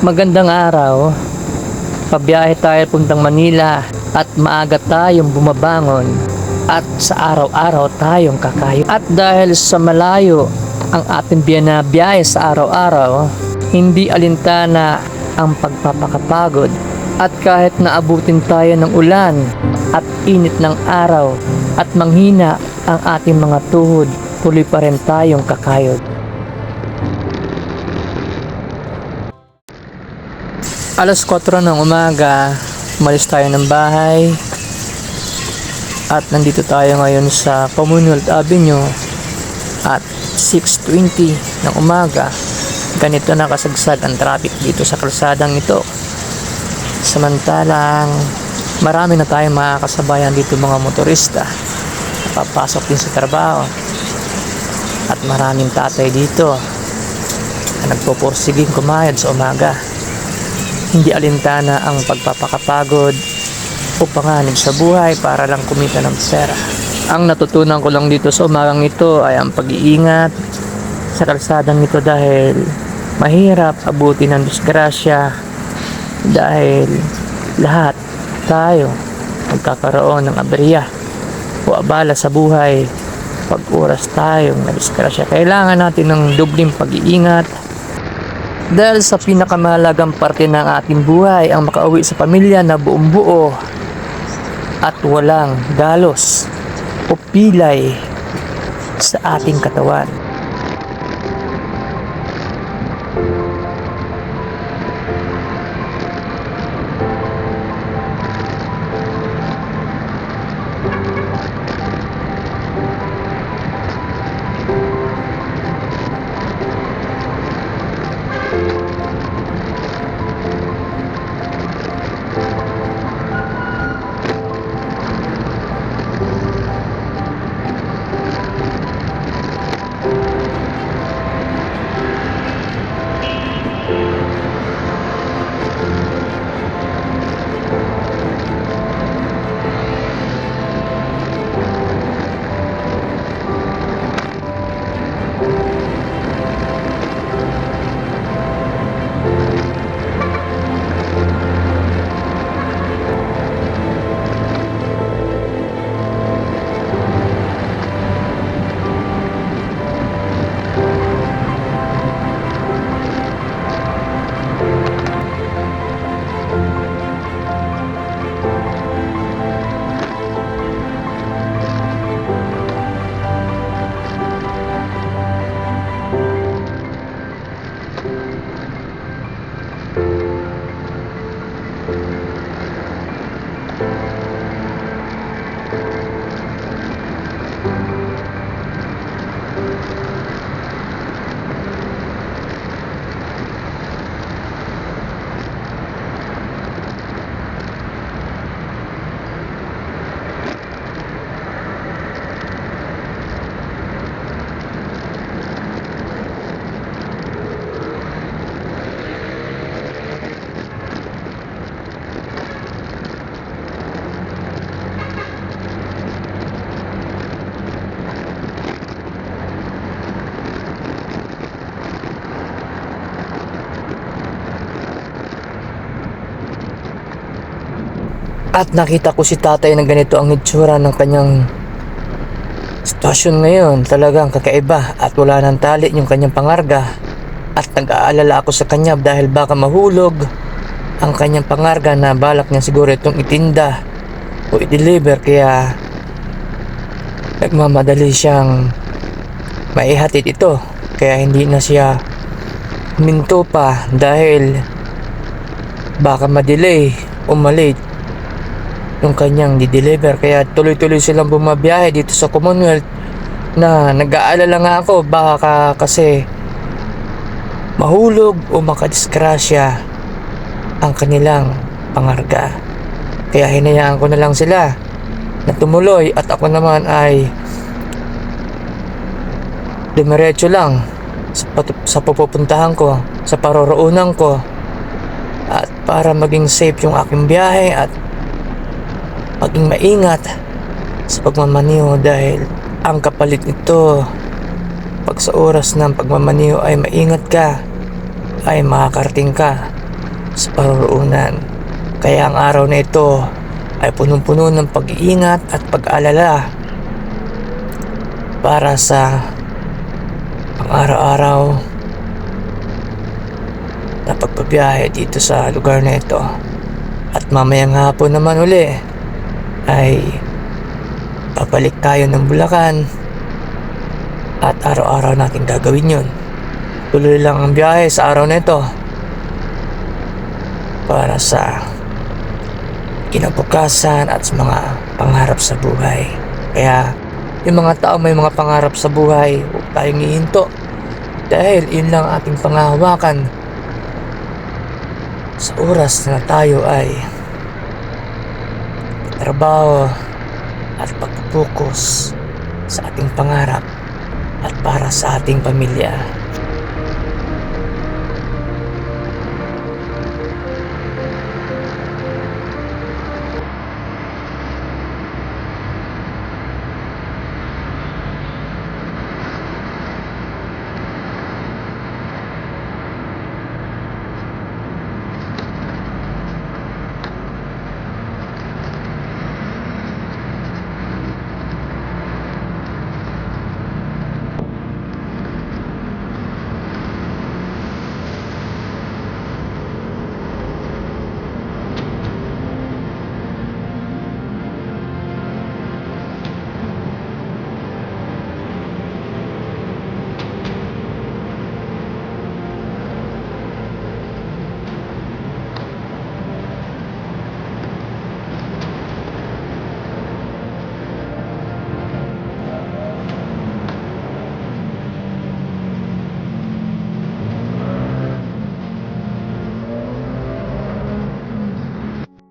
Magandang araw. Pabiyahe tayo puntang Manila at maaga tayong bumabangon at sa araw-araw tayong kakayo. At dahil sa malayo ang ating binabiyahe sa araw-araw, hindi alintana ang pagpapakapagod. At kahit naabutin tayo ng ulan at init ng araw at manghina ang ating mga tuhod, tuloy pa rin tayong kakayod. Alas 4 ng umaga, umalis tayo ng bahay at nandito tayo ngayon sa Commonwealth Avenue at 6.20 ng umaga. Ganito nakasagsag ang traffic dito sa kalsadang ito. Samantalang marami na tayong mga kasabayan dito mga motorista. Papasok din sa trabaho. At maraming tatay dito na nagpupursiging kumayad sa umaga hindi alintana ang pagpapakapagod o panganib sa buhay para lang kumita ng pera. Ang natutunan ko lang dito sa umagang ito ay ang pag-iingat sa kalsadang ito dahil mahirap abutin ng disgrasya dahil lahat tayo magkakaroon ng aberya o abala sa buhay pag oras tayong nadisgrasya. Kailangan natin ng dubling pag-iingat dahil sa pinakamahalagang parte ng ating buhay ang makauwi sa pamilya na buong buo at walang galos o pilay sa ating katawan. At nakita ko si tatay na ganito ang itsura ng kanyang sitwasyon ngayon. Talagang kakaiba at wala nang tali yung kanyang pangarga. At nag-aalala ako sa kanya dahil baka mahulog ang kanyang pangarga na balak niya siguro itong itinda o i-deliver kaya nagmamadali siyang maihatid ito kaya hindi na siya huminto pa dahil baka ma-delay o malate yung kanyang di-deliver. Kaya tuloy-tuloy silang bumabiyahe dito sa Commonwealth na nag-aalala nga ako baka kasi mahulog o makadiskrasya ang kanilang pangarga. Kaya hinayaan ko na lang sila na tumuloy at ako naman ay dumiretso lang sa, sa pupuntahan ko sa paroroonan ko at para maging safe yung aking biyahe at maging maingat sa pagmamaniho dahil ang kapalit nito pag sa oras ng pagmamaniho ay maingat ka ay makakarating ka sa paroroonan. Kaya ang araw na ito ay punong-puno ng pag-iingat at pag-alala para sa pang-araw-araw na pagbabiyahe dito sa lugar na ito. At mamayang hapon naman uli ay babalik tayo ng Bulacan at araw-araw natin gagawin yun. Tuloy lang ang biyahe sa araw na ito para sa kinabukasan at sa mga pangarap sa buhay. Kaya yung mga tao may mga pangarap sa buhay, huwag tayong ihinto. Dahil yun lang ating pangahawakan sa oras na tayo ay trabaho at pagpupokus sa ating pangarap at para sa ating pamilya.